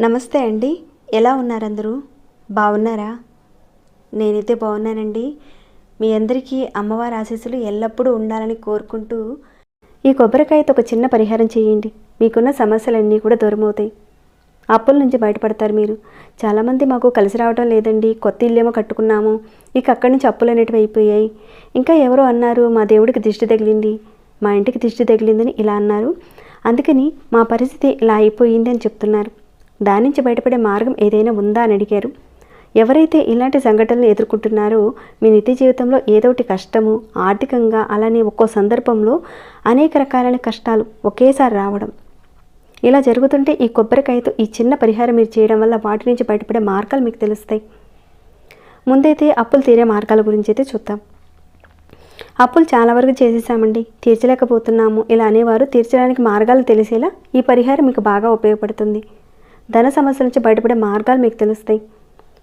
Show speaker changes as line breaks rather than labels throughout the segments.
నమస్తే అండి. ఎలా ఉన్నారందరూ? బాగున్నారా? నేనైతే బాగున్నానండి. మీ అందరికీ అమ్మవారి ఆశీస్సులు ఎల్లప్పుడూ ఉండాలని కోరుకుంటూ ఈ కొబ్బరికాయతో ఒక చిన్న పరిహారం చేయండి. మీకున్న సమస్యలన్నీ కూడా దూరమవుతాయి. అప్పుల నుంచి బయటపడతారు మీరు. చాలామంది మాకు కలిసి రావడం లేదండి. కొత్త ఇల్లేమో కట్టుకున్నాము. ఇక అక్కడి నుంచి అప్పులు అనేటివి అయిపోయాయి. ఇంకా ఎవరో అన్నారు మా దేవుడికి దిష్టి తగిలింది. మా ఇంటికి దిష్టి తగిలిందని ఇలా అన్నారు. అందుకని మా పరిస్థితి ఇలా అయిపోయింది అని చెప్తున్నారు. దాని నుంచి బయటపడే మార్గం ఏదైనా ఉందా? అని అడిగారు. ఎవరైతే ఇలాంటి సంఘటనలు ఎదుర్కొంటున్నారో మీ నిత్య జీవితంలో ఏదో ఒకటి కష్టము ఆర్థికంగా అలానే ఒక్కో సందర్భంలో అనేక రకాలైన కష్టాలు ఒకేసారి రావడం. ఇలా జరుగుతుంటే ఈ కొబ్బరికాయతో ఈ చిన్న పరిహారం మీరు చేయడం వల్ల వాటి నుంచి బయటపడే మార్గాలు మీకు తెలుస్తాయి. ముందైతే అప్పులు తీరే మార్గాల గురించి అయితే చూద్దాం. అప్పులు చాలా వరకు చేసేసామండి. తీర్చలేకపోతున్నాము. ఇలా అనేవారు తీర్చడానికి మార్గాలు తెలిసేలా ఈ పరిహారం మీకు బాగా ఉపయోగపడుతుంది. ధన సమస్యల నుంచి బయటపడే మార్గాలు మీకు తెలుస్తాయి.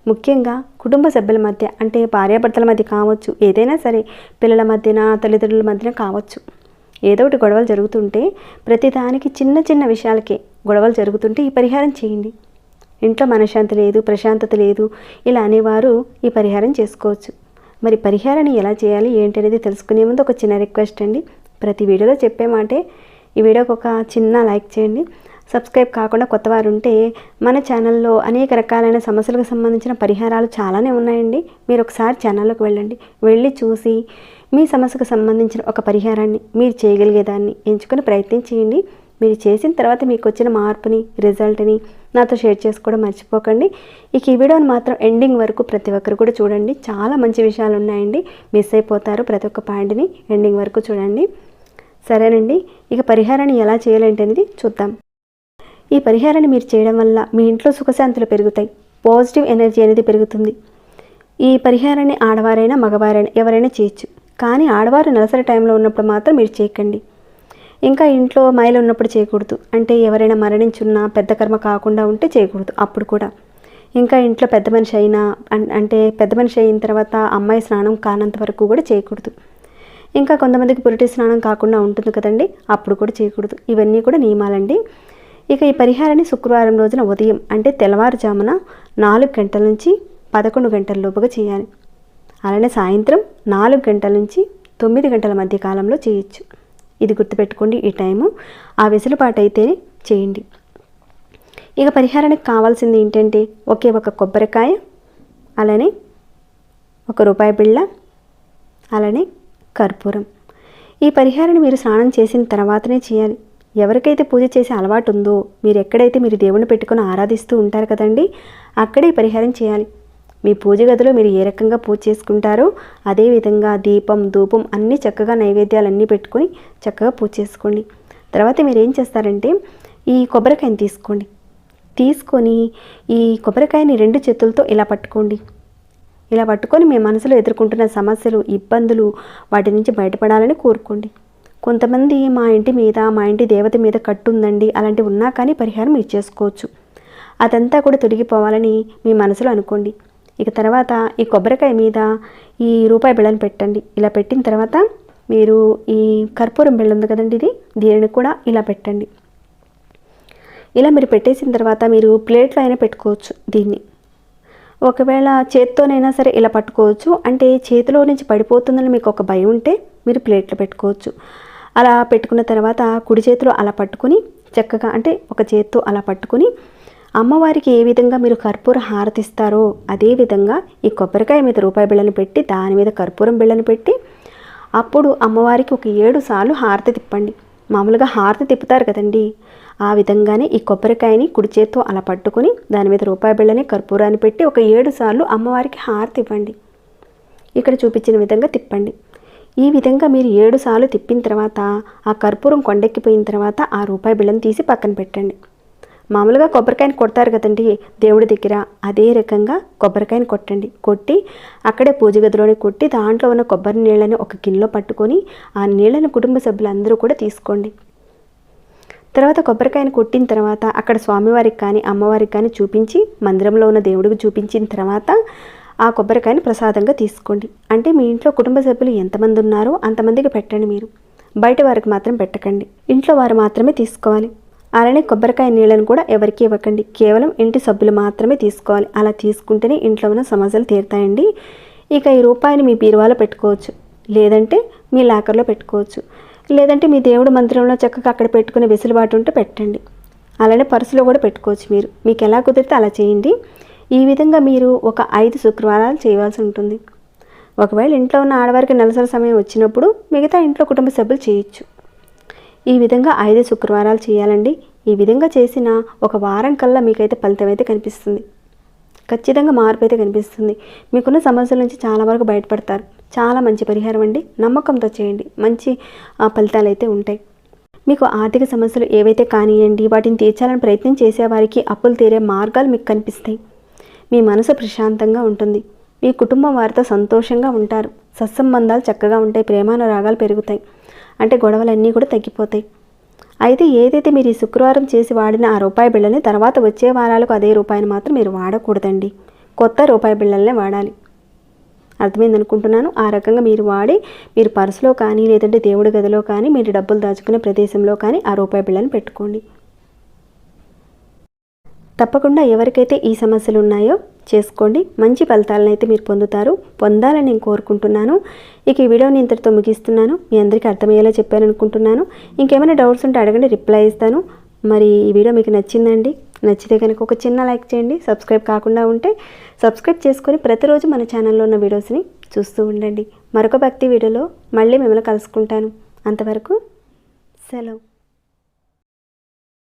ముఖ్యంగా కుటుంబ సభ్యుల మధ్య అంటే భార్యాభర్తల మధ్య కావచ్చు ఏదైనా సరే పిల్లల మధ్యన తల్లిదండ్రుల మధ్యన కావచ్చు. ఏదో ఒకటి గొడవలు జరుగుతుంటే ప్రతిదానికి చిన్న చిన్న విషయాలకే గొడవలు జరుగుతుంటే ఈ పరిహారం చేయండి. ఇంట్లో మనశ్శాంతి లేదు ప్రశాంతత లేదు ఇలా అనేవారు ఈ పరిహారం చేసుకోవచ్చు. మరి పరిహారాన్ని ఎలా చేయాలి ఏంటి అనేది తెలుసుకునే ముందు ఒక చిన్న రిక్వెస్ట్ అండి. ప్రతి వీడియోలో చెప్పే మాటే. ఈ వీడియోకి ఒక చిన్న లైక్ చేయండి. సబ్స్క్రైబ్ కాకుండా కొత్త వారు ఉంటే మన ఛానల్లో అనేక రకాలైన సమస్యలకు సంబంధించిన పరిహారాలు చాలానే ఉన్నాయండి. మీరు ఒకసారి ఛానల్లోకి వెళ్ళండి. వెళ్ళి చూసి మీ సమస్యకు సంబంధించిన ఒక పరిహారాన్ని మీరు చేయగలిగేదాన్ని ఎంచుకొని ప్రయత్నం చేయండి. మీరు చేసిన తర్వాత మీకు వచ్చిన మార్పుని రిజల్ట్ని నాతో షేర్ చేసుకోవడం మర్చిపోకండి. ఇక ఈ వీడియోని మాత్రం ఎండింగ్ వరకు ప్రతి ఒక్కరు కూడా చూడండి. చాలా మంచి విషయాలు ఉన్నాయండి మిస్ అయిపోతారు ప్రతి ఒక్క పాయింట్ని. ఎండింగ్ వరకు చూడండి. సరేనండి. ఇక పరిహారాన్ని ఎలా చేయాలంటే అనేది చూద్దాం. ఈ పరిహారాన్ని మీరు చేయడం వల్ల మీ ఇంట్లో సుఖశాంతులు పెరుగుతాయి. పాజిటివ్ ఎనర్జీ అనేది పెరుగుతుంది. ఈ పరిహారాన్ని ఆడవారైనా మగవారైనా ఎవరైనా చేయొచ్చు. కానీ ఆడవారు నెలసరి టైంలో ఉన్నప్పుడు మాత్రం మీరు చేయకండి. ఇంకా ఇంట్లో మైలు ఉన్నప్పుడు చేయకూడదు. అంటే ఎవరైనా మరణించున్నా పెద్ద కర్మ కాకుండా ఉంటే చేయకూడదు. అప్పుడు కూడా. ఇంకా ఇంట్లో పెద్ద మనిషి అయినా అన్- అంటే పెద్ద మనిషి అయిన తర్వాత అమ్మాయి స్నానం కానంత వరకు కూడా చేయకూడదు. ఇంకా కొంతమందికి పురిటి స్నానం కాకుండా ఉంటుంది కదండి. అప్పుడు కూడా చేయకూడదు. ఇవన్నీ కూడా నియమాలండి. ఇక ఈ పరిహారాన్ని శుక్రవారం రోజున ఉదయం అంటే తెల్లవారుజామున నాలుగు గంటల నుంచి పదకొండు గంటల లోపుగా చేయాలి. అలానే సాయంత్రం నాలుగు గంటల నుంచి తొమ్మిది గంటల మధ్య కాలంలో చేయొచ్చు. ఇది గుర్తుపెట్టుకోండి ఈ టైము. ఆ వెసులుబాటు అయితేనే చేయండి. ఇక పరిహారానికి కావాల్సింది ఏంటంటే ఒకే ఒక కొబ్బరికాయ అలానే ఒక రూపాయి బిళ్ళ అలానే కర్పూరం. ఈ పరిహారాన్ని మీరు స్నానం చేసిన తర్వాతనే చేయాలి. ఎవరికైతే పూజ చేసే అలవాటు ఉందో మీరు ఎక్కడైతే మీరు దేవుని పెట్టుకొని ఆరాధిస్తూ ఉంటారు కదండి అక్కడే పరిహారం చేయాలి. మీ పూజ గదిలో మీరు ఏ రకంగా పూజ చేసుకుంటారో అదేవిధంగా దీపం ధూపం అన్నీ చక్కగా నైవేద్యాలు అన్నీ పెట్టుకొని చక్కగా పూజ చేసుకోండి. తర్వాత మీరు ఏం చేస్తారంటే ఈ కొబ్బరికాయని తీసుకోండి. తీసుకొని ఈ కొబ్బరికాయని రెండు చేతులతో ఇలా పట్టుకోండి. ఇలా పట్టుకొని మీ మనసులో ఎదుర్కొంటున్న సమస్యలు ఇబ్బందులు వాటి నుంచి బయటపడాలని కోరుకోండి. కొంతమంది మా ఇంటి మీద మా ఇంటి దేవత మీద కట్టు ఉందండి అలాంటివి ఉన్నా కానీ పరిహారం ఇచ్చేసుకోవచ్చు. అదంతా కూడా తొలగిపోవాలని మీ మనసులో అనుకోండి. ఇక తర్వాత ఈ కొబ్బరికాయ మీద ఈ రూపాయి బిళ్ళని పెట్టండి. ఇలా పెట్టిన తర్వాత మీరు ఈ కర్పూరం బిళ్ళ ఉంది కదండి ఇది దీనిని కూడా ఇలా పెట్టండి. ఇలా మీరు పెట్టేసిన తర్వాత మీరు ప్లేట్లో అయినా పెట్టుకోవచ్చు దీన్ని. ఒకవేళ చేత్తోనైనా సరే ఇలా పట్టుకోవచ్చు. అంటే చేతిలో నుంచి పడిపోతుందని మీకు ఒక భయం ఉంటే మీరు ప్లేట్లో పెట్టుకోవచ్చు. అలా పెట్టుకున్న తర్వాత కుడి చేతిలో అలా పట్టుకుని చక్కగా అంటే ఒక చేత్తో అలా పట్టుకుని అమ్మవారికి ఏ విధంగా మీరు కర్పూర హారతిస్తారో అదే విధంగా ఈ కొబ్బరికాయ మీద రూపాయి బిళ్ళను పెట్టి దాని మీద కర్పూరం బిళ్ళను పెట్టి అప్పుడు అమ్మవారికి ఒక ఏడు సార్లు హారతి తిప్పండి. మామూలుగా హారతి తిప్పుతారు కదండి. ఆ విధంగానే ఈ కొబ్బరికాయని కుడి చేత్తో అలా పట్టుకొని దాని మీద రూపాయి బిళ్ళని కర్పూరాన్ని పెట్టి ఒక ఏడు సార్లు అమ్మవారికి హారతి ఇవ్వండి. ఇక్కడ చూపించిన విధంగా తిప్పండి. ఈ విధంగా మీరు ఏడు సార్లు తిప్పిన తర్వాత ఆ కర్పూరం కొండెక్కిపోయిన తర్వాత ఆ రూపాయి బిళ్ళని తీసి పక్కన పెట్టండి. మామూలుగా కొబ్బరికాయని కొడతారు కదండి దేవుడి దగ్గర అదే రకంగా కొబ్బరికాయని కొట్టండి. కొట్టి అక్కడే పూజ గదిలోనే కొట్టి దాంట్లో ఉన్న కొబ్బరి నీళ్ళని ఒక గిన్నెలో పట్టుకొని ఆ నీళ్ళని కుటుంబ సభ్యులందరూ కూడా తీసుకోండి. తర్వాత కొబ్బరికాయని కొట్టిన తర్వాత అక్కడ స్వామివారికి కానీ అమ్మవారికి కానీ చూపించి మందిరంలో ఉన్న దేవుడికి చూపించిన తర్వాత ఆ కొబ్బరికాయను ప్రసాదంగా తీసుకోండి. అంటే మీ ఇంట్లో కుటుంబ సభ్యులు ఎంతమంది ఉన్నారో అంతమందికి పెట్టండి మీరు. బయట వారికి మాత్రం పెట్టకండి. ఇంట్లో వారు మాత్రమే తీసుకోవాలి. అలానే కొబ్బరికాయ నీళ్ళను కూడా ఎవరికి ఇవ్వకండి. కేవలం ఇంటి సభ్యులు మాత్రమే తీసుకోవాలి. అలా తీసుకుంటేనే ఇంట్లో ఉన్న సమస్యలు తీరుతాయండి. ఇక ఈ రూపాయిని మీ బీరువాలో పెట్టుకోవచ్చు. లేదంటే మీ లాకర్లో పెట్టుకోవచ్చు. లేదంటే మీ దేవుడు మందిరంలో చక్కగా అక్కడ పెట్టుకునే వెసులుబాటు ఉంటే పెట్టండి. అలానే పర్సులో కూడా పెట్టుకోవచ్చు మీరు. మీకు ఎలా కుదిరితే అలా చేయండి. ఈ విధంగా మీరు ఒక ఐదు శుక్రవారాలు చేయవలసి ఉంటుంది. ఒకవేళ ఇంట్లో ఉన్న ఆడవారికి నెలసరి సమయం వచ్చినప్పుడు మిగతా ఇంట్లో కుటుంబ సభ్యులు చేయొచ్చు. ఈ విధంగా ఐదు శుక్రవారాలు చేయాలండి. ఈ విధంగా చేసిన ఒక వారం కల్లా మీకైతే ఫలితం అయితే కనిపిస్తుంది. ఖచ్చితంగా మార్పు అయితే కనిపిస్తుంది. మీకున్న సమస్యల నుంచి చాలా వరకు బయటపడతారు. చాలా మంచి పరిహారం అండి. నమ్మకంతో చేయండి. మంచి ఫలితాలు అయితే ఉంటాయి. మీకు ఆర్థిక సమస్యలు ఏవైతే కానివ్వండి వాటిని తీర్చాలని ప్రయత్నం చేసేవారికి అప్పులు తీరే మార్గాలు మీకు కనిపిస్తాయి. మీ మనసు ప్రశాంతంగా ఉంటుంది. మీ కుటుంబం వారితో సంతోషంగా ఉంటారు. సత్సంబంధాలు చక్కగా ఉంటాయి. ప్రేమానురాగాలు పెరుగుతాయి. అంటే గొడవలన్నీ కూడా తగ్గిపోతాయి. అయితే ఏదైతే మీరు ఈ శుక్రవారం చేసి వాడిన ఆ రూపాయి బిళ్ళని తర్వాత వచ్చే వారాలకు అదే రూపాయిని మాత్రం మీరు వాడకూడదండి. కొత్త రూపాయి బిళ్ళలనే వాడాలి. అర్థమైంది అనుకుంటున్నాను ఆ రకంగా మీరు వాడి మీరు పర్సులో కానీ లేదంటే దేవుడి గదిలో కానీ మీరు డబ్బులు దాచుకునే ప్రదేశంలో కానీ ఆ రూపాయి బిళ్ళని పెట్టుకోండి. తప్పకుండా ఎవరికైతే ఈ సమస్యలు ఉన్నాయో చేసుకోండి. మంచి ఫలితాలను అయితే మీరు పొందుతారు. పొందాలని నేను కోరుకుంటున్నాను. ఇక ఈ వీడియోని ఇంతటితో ముగిస్తున్నాను. మీ అందరికీ అర్థమయ్యేలా చెప్పాను అనుకుంటున్నాను ఇంకేమైనా డౌట్స్ ఉంటే అడగండి రిప్లై ఇస్తాను. మరి ఈ వీడియో మీకు నచ్చిందండి నచ్చితే కనుక ఒక చిన్న లైక్ చేయండి. సబ్స్క్రైబ్ కాకుండా ఉంటే సబ్స్క్రైబ్ చేసుకొని ప్రతిరోజు మన ఛానల్లో ఉన్న వీడియోస్ని చూస్తూ ఉండండి. మరొక భక్తి వీడియోలో మళ్ళీ మిమ్మల్ని కలుసుకుంటాను. అంతవరకు సెలవు.